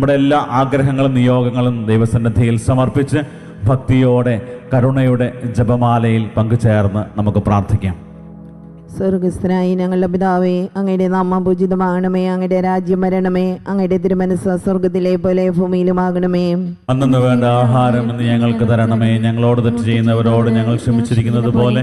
നമ്മുടെ എല്ലാ ആഗ്രഹങ്ങളും നിയോഗങ്ങളും ദൈവസന്നിധിയിൽ സമർപ്പിച്ച് ഭക്തിയോടെ കരുണയുടെ ജപമാലയിൽ പങ്കുചേർന്ന് നമുക്ക് പ്രാർത്ഥിക്കാം. സ്വർഗസ്ഥനായി ഞങ്ങളുടെ പിതാവേ അങ്ങയുടെ നാമം പൂജിതമാകണമേ അങ്ങയുടെ രാജ്യം വരണമേ അങ്ങയുടെ തിരുമനസ് സ്വർഗത്തിലെ പോലെ ഭൂമിയിലുമാകണമേ. അന്നു വേണ്ട ആഹാരം എന്ന് ഞങ്ങൾക്ക് തരണമേ ഞങ്ങളോട് തെറ്റ് ചെയ്യുന്നവരോട് ഞങ്ങൾ ക്ഷമിച്ചിരിക്കുന്നത് പോലെ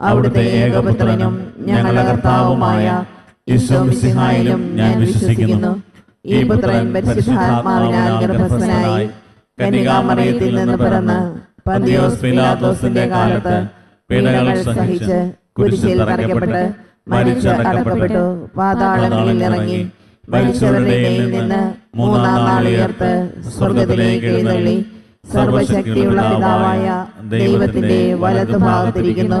അവിടുത്തെ ഏകപുത്രനും ഞങ്ങളുടെ കർത്താവുമായ ഈശോ മിശിഹായിലും ഞാൻ വിശ്വസിക്കുന്നു. ഈ പുത്രൻ പരിശുദ്ധാത്മാവിനാൽ ഗർഭസ്ഥനായി കന്യകാമറിയത്തിൽ നിന്ന് പിറന്ന് പന്തിയോസ് പിലാത്തോസിന്റെ കാലത്ത് പീഡകൾ സഹിച്ച് കുരിശിൽ തറയ്ക്കപ്പെട്ട് മരിച്ച് അടക്കപ്പെട്ടു. പാതാളങ്ങളിൽ ഇറങ്ങി നിന്ന് മൂന്നാം നാൾ സ്വർഗത്തിലേക്ക് എഴുന്നള്ളി. സർവശക്തിയുള്ള പിതാവായ ദൈവത്തിന്റെ വലതുഭാഗത്തിരിക്കുന്നു.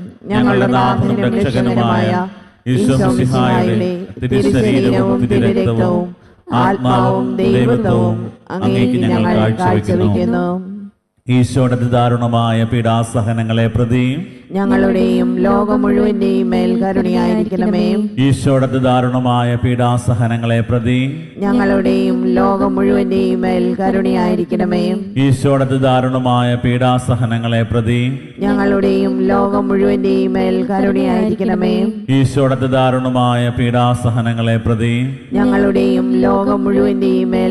ഞങ്ങളുടെ നാഥനും രക്ഷകനുമായ തിരുശരീരവും തിരുരക്തവും ആത്മാവും ദൈവത്വവും അങ്ങേക്ക് ഞങ്ങൾ കാഴ്ചവെക്കുന്നു. ഈശോയുടെ ദാരുണമായ പീഡാസഹനങ്ങളെ പ്രതി ഞങ്ങളുടെയും ലോകം മുഴുവന്റെയും മേൽ കരുണയായിരിക്കണമേ. ഈശോയുടെ ദാരുണമായ പീഡാസഹനങ്ങളെ പ്രതി ഞങ്ങളുടെയും ലോകം മുഴുവന്റെയും മേൽ കരുണയായിരിക്കണമേ. ഈശോയുടെ ദാരുണമായ പീഡാസഹനങ്ങളെ പ്രതി ഞങ്ങളുടെയും ലോകം മുഴുവന്റെയും മേൽ കരുണയായിരിക്കണമേ. ഈശോയുടെ ദാരുണമായ പീഡാസഹനങ്ങളെ പ്രതി ഞങ്ങളുടെയും ലോകം മുഴുവന്റെയും മേൽ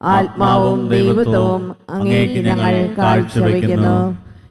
ആത്മാവും ദൈവത്വവും അങ്ങേക്ക് ഞങ്ങൾ കാഴ്ചവെക്കുന്നു.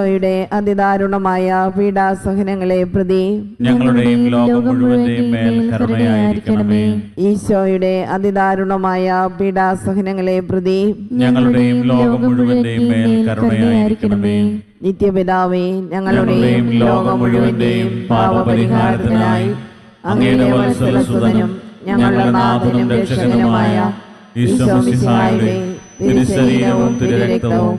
ഈശോയുടെ അതിദാരുണമായ പീഡാസഹനങ്ങളെ പ്രതി ഞങ്ങളുടെയും ലോകം മുഴുവന്റെയും മേൽ കരുണയായിരിക്കണമേ. ഈശോയുടെ അതിദാരുണമായ പീഡാസഹനങ്ങളെ പ്രതി ഞങ്ങളുടെയും ലോകം മുഴുവന്റെയും മേൽ കരുണയായിരിക്കണമേ. നിത്യപിതാവേ ഞങ്ങളുടെയും ലോകം മുഴുവന്റെയും പാപപരിഹാരത്തിനായി അങ്ങയുടെ വത്സലസുതനും ഞങ്ങളുടെ നാഥനും രക്ഷകനുമായ ഈശോ മിശിഹായുടെ തിരുശരീരവും തിരുരക്തവും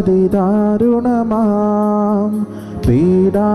അതിദാരുണമാം പീഡാസഹനങ്ങളെ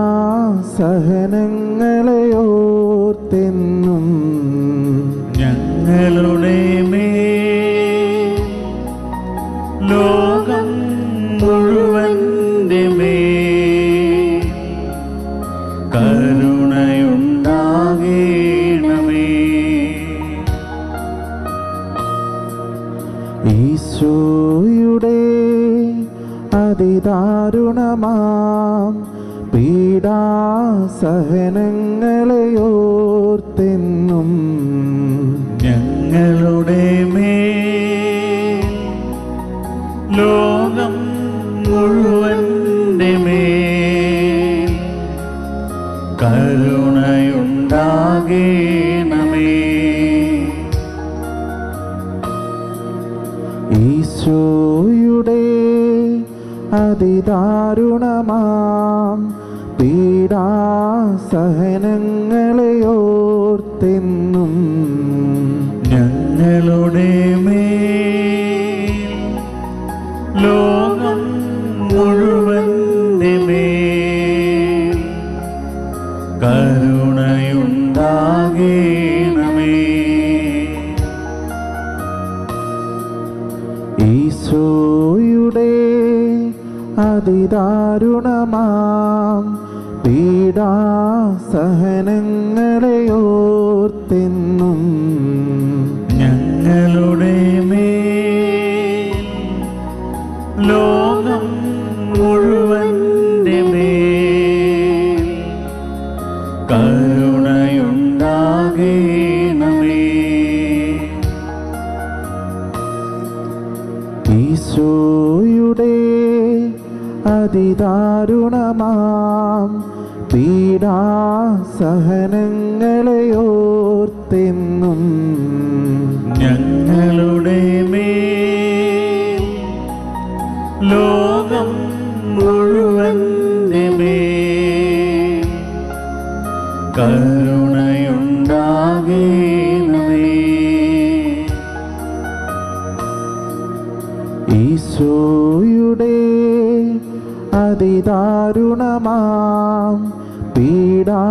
ഞങ്ങളുടെ മേ പീഡാസഹനങ്ങളെ ഓർത്തെന്നും ഞങ്ങളുടെ അതിദാരുണമാം. പീഡാ ഓർത്തെന്നും ഞങ്ങളുടെ മേ ലോകം മുഴുവൻ കരുണയുണ്ടാകേണമേ. ഈശോയുടെ അതിദാരുണമാം. പീഡാസഹനങ്ങളെയോർത്തെന്നും ഞങ്ങളുടെ മേ ലോകം അതിദാരുണമാം. പീഡാ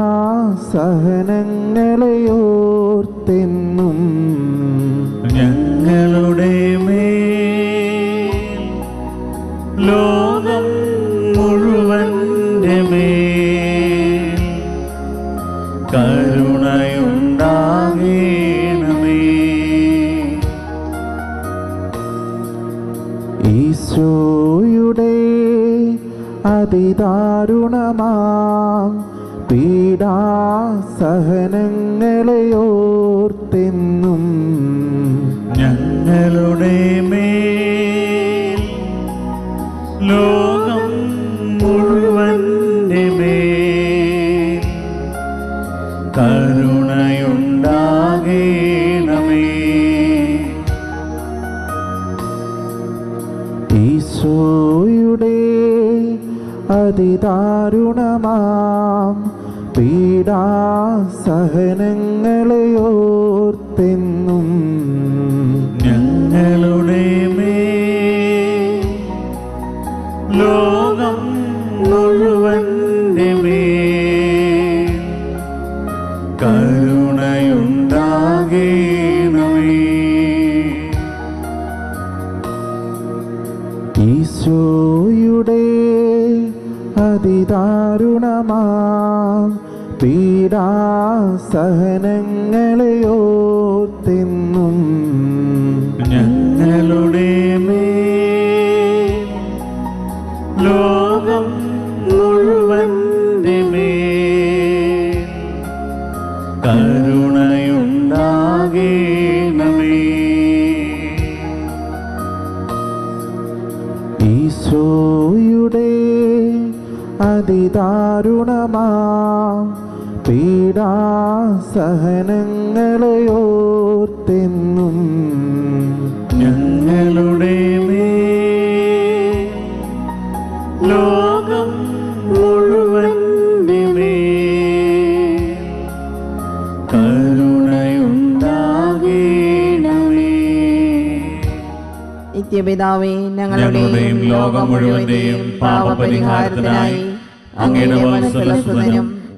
സഹനങ്ങളെയോർത്തെന്നും ഞങ്ങളുടെ മേ ലോകം മുഴുവന്റെ മേ കരുണയുണ്ടാകേണമേ അതിദാരുണമാം. പീഡാസഹനങ്ങളെയോർത്തെന്നും ഞങ്ങളുടെ മേ ലോകം ഓർത്തെന്നും ഞങ്ങളുടെ മേ ലോകം മുഴുവന്റെ മേ കരുണയുണ്ടാകേണമേ. ഈശോയുടെ അതിദാരുണമാ പീഡാസഹനങ്ങളെ ഓർത്തെന്നും ഞങ്ങളുടെ ലോകം മുഴുവൻ നിത്യപിതാവേ ഞങ്ങളുടെയും ലോകം മുഴുവന്റെയും പാപപരിഹാരത്തിനായി അങ്ങയുടെ വത്സലസുതനും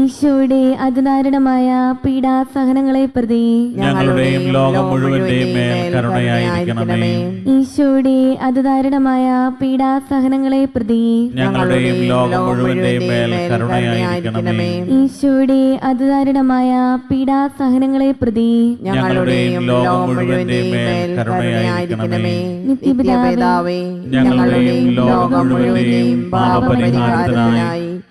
ഈശോയുടെ അതിദാരുണമായ പീഡാസഹനങ്ങളെ പ്രതി ഞങ്ങളുടെയും ലോകം മുഴുവന്റെയും മേൽ കരുണയായിരിക്കണമേ. ഈശോയുടെ അതിദാരുണമായ പീഡാസഹനങ്ങളെ പ്രതി ഞങ്ങളുടെയും ലോകം മുഴുവന്റെയും മേൽ കരുണയായിരിക്കണമേ. ഈശോയുടെ അതിദാരുണമായ പീഡാസഹനങ്ങളെ പ്രതി ഞങ്ങളുടെയും ലോകം മുഴുവന്റെയും മേൽ കരുണയായിരിക്കണമേ. നിത്യപിതാവേ ഞങ്ങളുടെയും ലോകം മുഴുവന്റെയും പാപപരിഹാരത്തിനായി